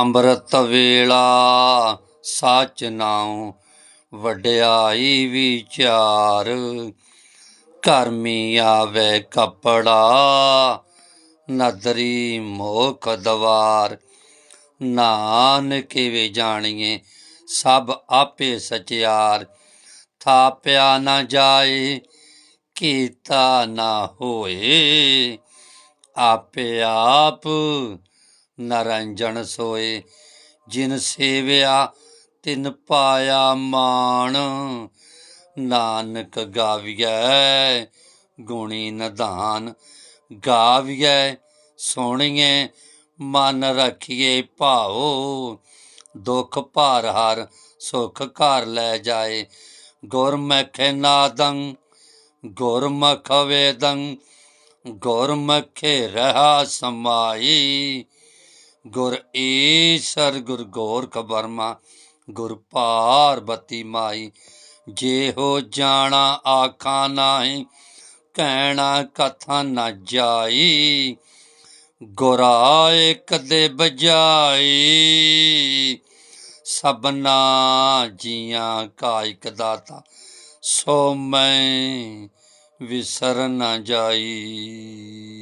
ਅੰਮ੍ਰਿਤ ਵੇਲਾ, ਸਚ ਨਾਉ ਵਡਿਆਈ ਵਿਚਾਰ। ਕਰਮੀ ਆਵੇ ਕਪੜਾ, ਨਦਰੀ ਮੋਖ ਦਵਾਰ। ਨਾਨਕ ਵੇ ਜਾਣੀਏ ਸਭ ਆਪੇ ਸਚਿਆਰ। ਥਾਪਿਆ ਨਾ ਜਾਏ, ਕੀਤਾ ਨਾ ਹੋਏ, ਆਪੇ ਆਪ ਨਰੰਜਣ ਸੋਏ, ਜਿਨ ਸੇਵਿਆ ਤਿਨ ਪਾਇਆ ਮਾਣ। ਨਾਨਕ ਗਾਵੀਐ, ਗੁਣੀ ਨਦਾਨ ਗਾਵੀਐ ਸੋਣੀਏ ਮਨ ਰੱਖੀਏ ਭਾਉ। ਦੁਖ ਭਾਰ ਹਰ ਸੁਖ ਘਰ ਲੈ ਜਾਏ, ਗੁਰਮੁਖ ਨਾਦੰ, ਗੁਰਮੁਖ ਵੇਦੰ, ਗੁਰਮੁਖੇ ਰਹਾ ਸਮਾਈ। ਗੁਰ ਈਸਰ, ਗੁਰ ਗੋਰਖ ਬਰਮਾ ਗੁਰ ਪਾਰਬਤੀ ਮਾਈ। ਜੇ ਹੋ ਜਾਣਾ ਆਖਾਂ ਨਾਹੀ, ਕਹਿਣਾ ਕਥਾ ਨਾ ਜਾਈ। ਗੁਰਾ ਇੱਕ ਦੇ ਬਜਾਈ, ਸਭਨਾ ਜੀਆਂ ਕਾ ਇਕ ਦਾਤਾ, ਸੋ ਮੈਂ ਵਿਸਰ ਨਾ ਜਾਈ।